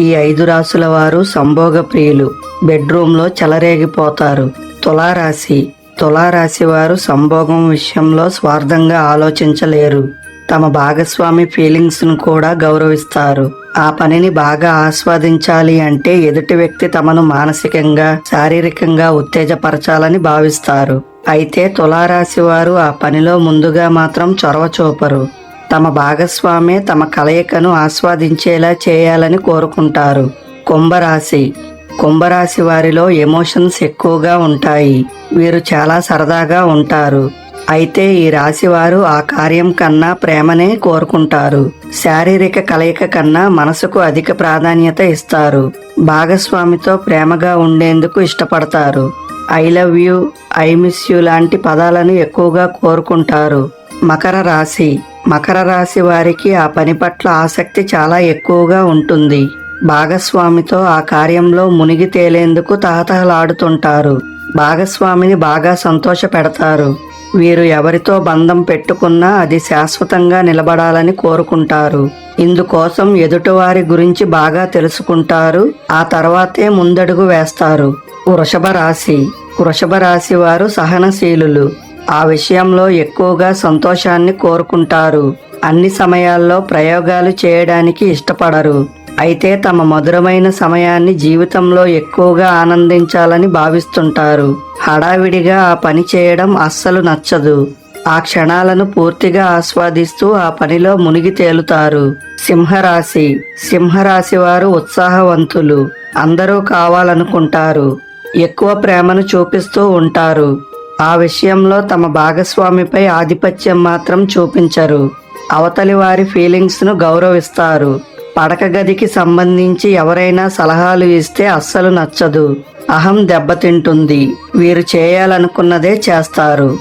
ఈ ఐదు రాసుల వారు సంభోగ ప్రియులు. బెడ్రూమ్లో చెలరేగిపోతారు. తులారాశి. తులారాశి వారు సంభోగం విషయంలో స్వార్థంగా ఆలోచించలేరు. తమ భాగస్వామి ఫీలింగ్స్ను కూడా గౌరవిస్తారు. ఆ పనిని బాగా ఆస్వాదించాలి అంటే ఎదుటి వ్యక్తి తమను మానసికంగా శారీరకంగా ఉత్తేజపరచాలని భావిస్తారు. అయితే తులారాశి వారు ఆ పనిలో ముందుగా మాత్రం చొరవ చూపరు. తమ భాగస్వామే తమ కలయికను ఆస్వాదించేలా చేయాలని కోరుకుంటారు. కుంభరాశి. కుంభరాశి వారిలో ఎమోషన్స్ ఎక్కువగా ఉంటాయి. వీరు చాలా సరదాగా ఉంటారు. అయితే ఈ రాశి వారు ఆ కార్యం కన్నా ప్రేమనే కోరుకుంటారు. శారీరక కలయిక కన్నా మనసుకు అధిక ప్రాధాన్యత ఇస్తారు. భాగస్వామితో ప్రేమగా ఉండేందుకు ఇష్టపడతారు. I love you I miss you లాంటి పదాలను ఎక్కువగా కోరుకుంటారు. మకర రాశి. మకర రాశి వారికి ఆ పని పట్ల ఆసక్తి చాలా ఎక్కువగా ఉంటుంది. భాగస్వామితో ఆ కార్యంలో మునిగి తేలేందుకు తహతహలాడుతుంటారు. భాగస్వామిని బాగా సంతోష పెడతారు వీరు ఎవరితో బంధం పెట్టుకున్నా అది శాశ్వతంగా నిలబడాలని కోరుకుంటారు. ఇందుకోసం ఎదుటివారి గురించి బాగా తెలుసుకుంటారు. ఆ తర్వాతే ముందడుగు వేస్తారు. వృషభ రాశి. వృషభ రాశి వారు సహనశీలులు. ఆ విషయంలో ఎక్కువగా సంతోషాన్ని కోరుకుంటారు. అన్ని సమయాల్లో ప్రయోగాలు చేయడానికి ఇష్టపడరు. అయితే తమ మధురమైన సమయాన్ని జీవితంలో ఎక్కువగా ఆనందించాలని భావిస్తుంటారు. హడావిడిగా ఆ పని చేయడం అస్సలు నచ్చదు. ఆ క్షణాలను పూర్తిగా ఆస్వాదిస్తూ ఆ పనిలో మునిగి తేలుతారు. సింహరాశి. సింహరాశి వారు ఉత్సాహవంతులు. అందరూ కావాలనుకుంటారు. ఎక్కువ ప్రేమను చూపిస్తూ ఉంటారు. ఆ విషయంలో తమ భాగస్వామిపై ఆధిపత్యం మాత్రం చూపించరు. అవతలి వారి ఫీలింగ్స్ను గౌరవిస్తారు. పడక గదికి సంబంధించి ఎవరైనా సలహాలు ఇస్తే అస్సలు నచ్చదు. అహం దెబ్బతింటుంది. వీరు చేయాలనుకున్నదే చేస్తారు.